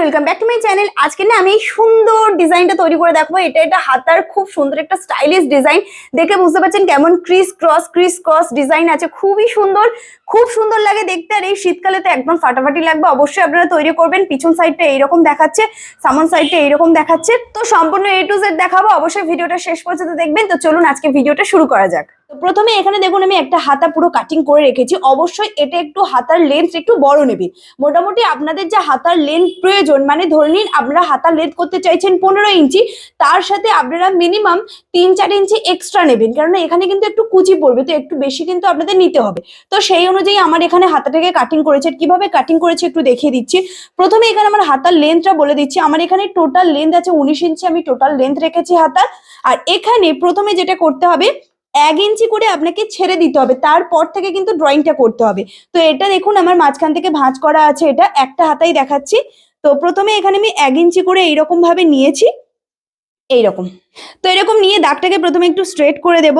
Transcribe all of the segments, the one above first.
Welcome channel আজকে না আমি করে এটা হাতার খুব সুন্দর একটা স্টাইলিশ ডিজাইন দেখে বুঝতে পারছেন কেমন ক্রিস ক্রস ক্রিস ক্রস আছে। খুবই সুন্দর, খুব সুন্দর লাগে দেখতে। আর এই শীতকালে তো একদম ফাটাফাটি লাগবে। অবশ্যই আপনারা তৈরি করবেন। পিছন সাইডটা এইরকম দেখাচ্ছে, সামন সাইডটা এইরকম দেখাচ্ছে। তো সম্পূর্ণ এ টু জেড দেখাবো। অবশ্যই ভিডিওটা শেষ পর্যন্ত দেখবেন। তো চলুন আজকে ভিডিওটা শুরু করা যাক। তো প্রথমে এখানে দেখুন আমি একটা হাতা পুরো কাটিং করে রেখেছি। অবশ্যই এটা একটু হাতার লেন্থ একটু বড় নেবে। মোটামুটি আপনাদের যে হাতার লেন্থ প্রয়োজন মানে ধরে নিন আপনারা হাতার লেন্থ করতে চাইছেন পনেরো ইঞ্চি, তার সাথে আপনারা মিনিমাম তিন চার ইঞ্চি এক্সট্রা নেবেন। কারণ এখানে কিন্তু একটু কুচি পড়বে, তো একটু বেশি কিন্তু আপনাদের নিতে হবে। তো সেই অনুযায়ী আমার এখানে হাতাটাকে কাটিং করেছে। কীভাবে কাটিং করেছে একটু দেখিয়ে দিচ্ছি। প্রথমে এখানে আমার হাতার লেন্থটা বলে দিচ্ছি। আমার এখানে টোটাল লেন্থ আছে উনিশ ইঞ্চি, আমি টোটাল লেন্থ রেখেছি হাতার। আর এখানে প্রথমে যেটা করতে হবে এক ইঞ্চি করে আপনাকে ছেড়ে দিতে হবে। তারপর থেকে কিন্তু ড্রয়িংটা করতে হবে। তো এটা দেখুন, আমার মাঝখান থেকে ভাঁজ করা আছে, এটা একটা হাতাই দেখাচ্ছি। তো প্রথমে এখানে আমি এক ইঞ্চি করে এইরকমভাবে নিয়েছি, এইরকম। তো এরকম নিয়ে দাগটাকে প্রথমে একটু স্ট্রেট করে দেব।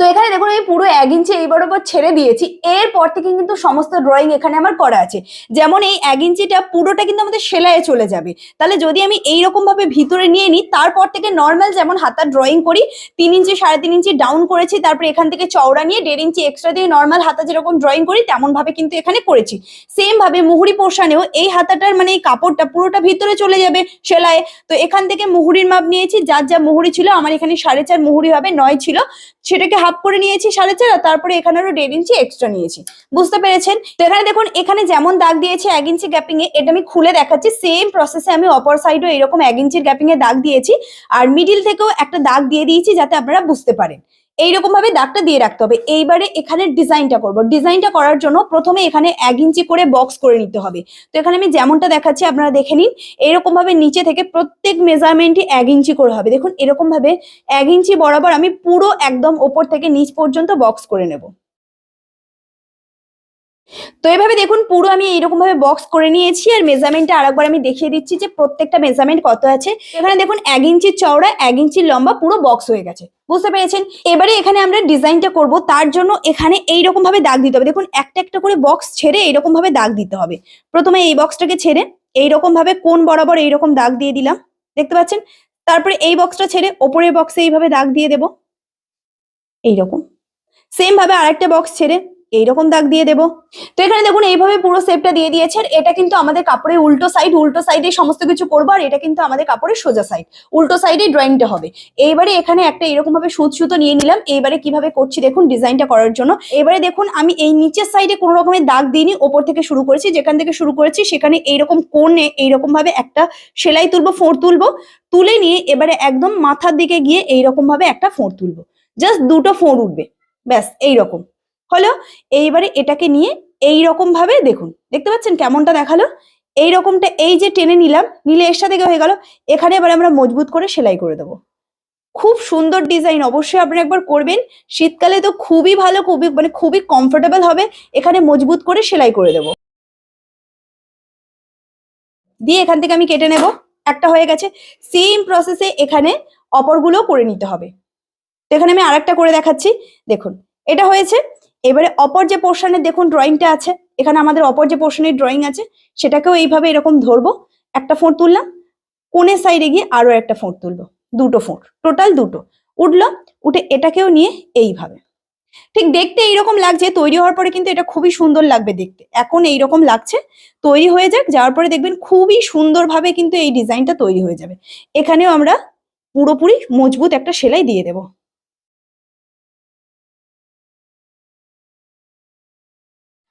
তো এখানে দেখুন আমি পুরো এক ইঞ্চি এই বরাবর ছেড়ে দিয়েছি। এরপর থেকে কিন্তু সমস্ত ড্রয়িং এখানে আমার করা আছে। যেমন এই এক ইঞ্চিটা পুরোটা কিন্তু আমাদের সেলাইয়ে চলে যাবে। তাহলে যদি আমি এইরকম ভাবে ভিতরে নিয়ে নিই, তারপর থেকে নর্মাল যেমন হাতার ড্রয়িং করি, তিন ইঞ্চি, সাড়ে তিন ইঞ্চি ডাউন করেছি, তারপরে এখান থেকে চওড়া নিয়ে দেড় ইঞ্চি এক্সট্রা দিয়ে নর্মাল হাতা যেরকম ড্রয়িং করি তেমন ভাবে কিন্তু এখানে করেছি। সেম ভাবে মুহুরি পোর্শনেও এই হাতাটার মানে এই কাপড়টা পুরোটা ভিতরে চলে যাবে সেলাইয়ে। তো এখান থেকে মুহুরির মাপ নিয়েছি, যার যা মুহুরি ছিল, আমার এখানে সাড়ে চার মুহুরি হবে, নয় ছিল। সেটাকে হাফ করে নিয়েছি সাড়ে চার, আর তারপরে এখানে আরও দেড় ইঞ্চি এক্সট্রা নিয়েছি। বুঝতে পেরেছেন? তো এখানে দেখুন, এখানে যেমন দাগ দিয়েছি এক ইঞ্চি গ্যাপিং এ, এটা আমি খুলে দেখাচ্ছি। সেম প্রসেসে আমি অপর সাইডও এরকম এক ইঞ্চির গ্যাপিং এ দাগ দিয়েছি। আর মিডিল থেকেও একটা দাগ দিয়ে দিয়েছি যাতে আপনারা বুঝতে পারেন। এইরকম ভাবে দাগটা দিয়ে রাখতে হবে। এইবারে এখানে ডিজাইনটা করব। ডিজাইনটা করার জন্য প্রথমে এখানে এক ইঞ্চি করে বক্স করে নিতে হবে। তো এখানে আমি যেমনটা দেখাচ্ছি, আপনারা দেখে নিন, এইরকম ভাবে নিচে থেকে প্রত্যেক মেজারমেন্টই এক ইঞ্চি করে হবে। দেখুন, এরকম ভাবে এক ইঞ্চি বরাবর আমি পুরো একদম ওপর থেকে নিচ পর্যন্ত বক্স করে নেব। তো এভাবে দেখুন, পুরো আমি এইরকম ভাবে বক্স করে নিয়েছি আর মেজারমেন্টটা আরেকবার আমি দেখিয়ে দিচ্ছি যে প্রত্যেকটা মেজারমেন্ট কত আছে। এখানে দেখুন, এক ইঞ্চির চওড়া, এক ইঞ্চির লম্বা পুরো বক্স হয়ে গেছে। বুঝতে পেরেছেন? এবারে এখানে আমরা ডিজাইনটা করব, তার জন্য এখানে এইরকম ভাবে দাগ দিতে হবে। দেখুন, একটা একটা করে বক্স ছেড়ে এইরকম ভাবে দাগ দিতে হবে। প্রথমে এই বক্সটাকে ছেড়ে এইরকম ভাবে কোন বরাবর এইরকম দাগ দিয়ে দিলাম, দেখতে পাচ্ছেন? তারপরে এই বক্সটা ছেড়ে ওপরের বক্সে এইভাবে দাগ দিয়ে দেব, এইরকম। সেম ভাবে আরেকটা বক্স ছেড়ে এইরকম দাগ দিয়ে দেবো। তো এখানে দেখুন, এইভাবে পুরো শেপটা দিয়ে দিয়েছে। আর এটা কিন্তু আমাদের কাপড়ের উল্টো সাইড উল্টো সাইডে সমস্ত কিছু করব, আর এটা কিন্তু আমাদের কাপড়ের সোজা সাইড উল্টো সাইডে ড্রয়িংটা হবে। এইবারে এখানে একটা এরকম ভাবে সুত সুতো নিয়ে নিলাম। এইবারে কীভাবে করছি দেখুন ডিজাইনটা করার জন্য। এবারে দেখুন, আমি এই নিচের সাইডে কোনো রকমের দাগ দিইনি, ওপর থেকে শুরু করেছি, যেখান থেকে শুরু করেছি, সেখানে এইরকম কোণে এইরকম ভাবে একটা সেলাই তুলবো, ফোঁড় তুলবো। তুলে নিয়ে এবারে একদম মাথার দিকে গিয়ে এইরকম ভাবে একটা ফোঁড় তুলবো। জাস্ট দুটো ফোঁড় উঠবে। ব্যাস, এইরকম। হলো, এইবারে এটাকে নিয়ে এই রকম ভাবে দেখুন। দেখতে পাচ্ছেন কেমনটা দেখাল? এই রকমটা এই যে টেনে নিলাম, নিলে এর সাথে হয়ে গেল? এখানে এবার আমরা মজবুত করে সেলাই করে দেবো। খুব সুন্দর ডিজাইন, অবশ্যই আপনারা একবার করবেন। শীতকালে তো খুবই ভালো, খুবই মানে খুবই কমফোর্টেবল হবে। এখানে মজবুত করে সেলাই করে দেবো। দিয়ে এখান থেকে আমি কেটে নেব। একটা হয়ে গেছে। সেম প্রসেসে এখানে অপরগুলো করে নিতে হবে। তো এখানে আমি আরেকটা করে দেখাচ্ছি। দেখুন, এটা হয়েছে এবারে অপর যে পোর্শনের দেখুন ড্রয়িংটা আছে, এখানে আমাদের অপর যে পোর্শনের ড্রয়িং আছে, সেটাকেও এইভাবে এরকম ধরবো, একটা ফোঁট তুললাম কোণের সাইডে গিয়ে আরও একটা ফোঁট তুলবো, দুটো ফোঁট টোটাল দুটো, উঠল, উঠে এটাকেও নিয়ে এইভাবে। ঠিক দেখতে এইরকম লাগছে, তৈরি হওয়ার পরে কিন্তু এটা খুবই সুন্দর লাগবে দেখতে, এখন এইরকম লাগছে, তৈরি হয়ে যাক, যাওয়ার পরে দেখবেন খুবই সুন্দরভাবে কিন্তু এই ডিজাইনটা তৈরি হয়ে যাবে, এখানেও আমরা পুরোপুরি মজবুত একটা সেলাই দিয়ে দেবো।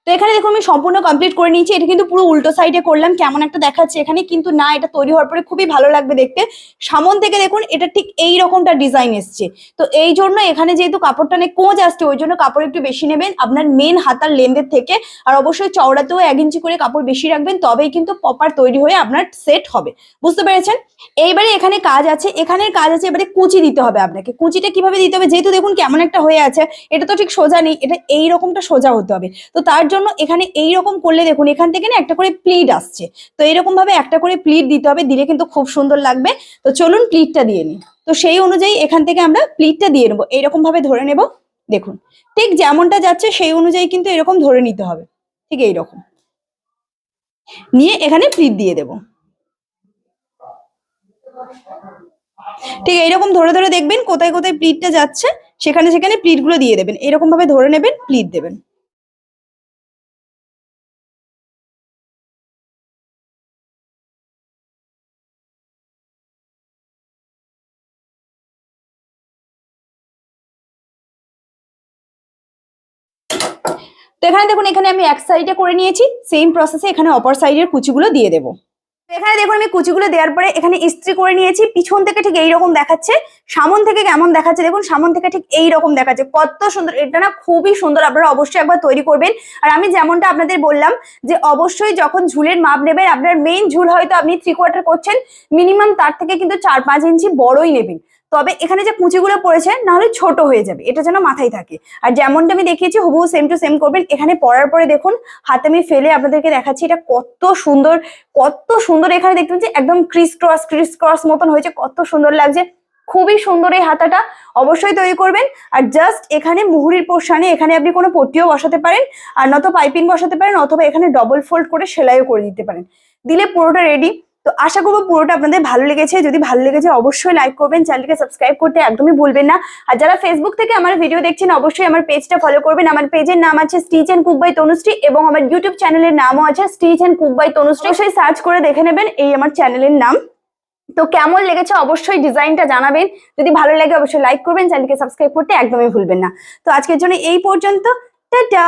তো এখানে দেখুন আমি সম্পূর্ণ কমপ্লিট করে নিয়েছি। এটা কিন্তু পুরো উল্টো সাইডে করলাম, কেমন একটা দেখাচ্ছে এখানে, কিন্তু না, এটা তৈরি হওয়ার পরে খুবই ভালো লাগবে দেখতে। সামন থেকে দেখুন, এটা ঠিক এই রকমটা ডিজাইন এসছে। তো এই জন্য এখানে যেহেতু কাপড়টা অনেক কোঁচ আসছে, ওই জন্য কাপড় একটু বেশি নেবেন। আপনার মেন হাতার লেন্থের থেকে, আর অবশ্যই চওড়াতেও এক ইঞ্চি করে কাপড় বেশি রাখবেন, তবেই কিন্তু পপার তৈরি হয়ে আপনার সেট হবে। বুঝতে পেরেছেন? এইবারে এখানে কাজ আছে, এখানের কাজ আছে, এবারে কুচি দিতে হবে আপনাকে। কুচিটা কীভাবে দিতে হবে? যেহেতু দেখুন কেমন একটা হয়ে আছে, এটা তো ঠিক সোজা নেই, এটা এই রকমটা সোজা হতে হবে। তো তার জন্য এখানে এই রকম করলে দেখুন, এখান থেকে না একটা করে প্লিট আসছে। তো এরকম ভাবে একটা করে প্লিট দিতে হবে, দিলে কিন্তু খুব সুন্দর লাগবে। তো চলুন প্লিটটা দিয়ে নিই। তো সেই অনুযায়ী এখান থেকে আমরা প্লিটটা দিয়ে নেব এইরকম ভাবে ধরে নেব, দেখুন। ঠিক যেমনটা যাচ্ছে, সেই অনুযায়ী কিন্তু এরকম ধরে নিতে হবে। ঠিক এইরকম। নিয়ে এখানে প্লিট দিয়ে দেব। ঠিক এইরকম ধরে ধরে দেখবেন, কোথায় কোথায় প্লিটটা যাচ্ছে, সেখানে সেখানে প্লিটগুলো দিয়ে দেবেন। এরকম ভাবে ধরে নেবেন প্লিট দেবেন। তো এখানে দেখুন, এখানে আমি এক সাইডে করে নিয়েছি সেম প্রসেসে এখানে অপর সাইডের কুচিগুলো দিয়ে দেবো। এখানে দেখুন, আমি কুচিগুলো দেওয়ার পরে এখানে ইস্ত্রি করে নিয়েছি, পিছন থেকে ঠিক এইরকম দেখাচ্ছে, সামন থেকে কেমন দেখাচ্ছে দেখুন, সামন থেকে ঠিক এই রকম দেখাচ্ছে, কত সুন্দর, এটা না খুবই সুন্দর, আপনারা অবশ্যই একবার তৈরি করবেন। আর আমি যেমনটা আপনাদের বললাম যে অবশ্যই যখন ঝুলের মাপ নেবেন, আপনার মেইন ঝুল হয়তো আপনি থ্রি কোয়ার্টার করছেন মিনিমাম তার থেকে কিন্তু চার পাঁচ ইঞ্চি বড়ই নেবেন। তবে এখানে যে কুচিগুলো পড়েছে, নাহলে ছোট হয়ে যাবে, এটা যেন মাথায় থাকে। আর যেমনটা আমি দেখিয়েছি, হুবহু সেম টু সেম করবেন। এখানে পরার পরে দেখুন, হাতে আমি ফেলে আপনাদেরকে দেখাচ্ছি, এটা কত সুন্দর কত সুন্দর এখানে দেখতে পাচ্ছি, একদম ক্রিস ক্রস ক্রিস ক্রস মতন হয়েছে, কত সুন্দর লাগছে। খুবই সুন্দর এই হাতাটা, অবশ্যই তৈরি করবেন। আর জাস্ট এখানে মুহুরির পোর্শনে এখানে আপনি কোনো পট্টিও বসাতে পারেন, আর নত পাইপিং বসাতে পারেন, অথবা এখানে ডবল ফোল্ড করে সেলাইও করে দিতে পারেন। দিলে পুরোটা রেডি তো আশা করব পুরোটা আপনাদের ভালো লেগেছে। যদি ভালো লেগেছে, অবশ্যই লাইক করবেন চ্যানেলকে সাবস্ক্রাইব করতে একদমই ভুলবেন না। আর যারা ফেসবুক থেকে আমার ভিডিও দেখছেন, অবশ্যই আমার পেজটা ফলো করবেন। আমার পেজের নাম আছে stitch and cook by Tanushree এবং আমার ইউটিউব চ্যানেলের নামও আছে stitch and cook by Tanushree অবশ্যই সার্চ করে দেখে নেবেন এই আমার চ্যানেলের নাম। তো কেমন লেগেছে, অবশ্যই ডিজাইনটা জানাবেন। যদি ভালো লাগে, অবশ্যই লাইক করবেন চ্যানেলকে সাবস্ক্রাইব করতে একদমই ভুলবেন না। তো আজকের জন্য এই পর্যন্ত। টাটা!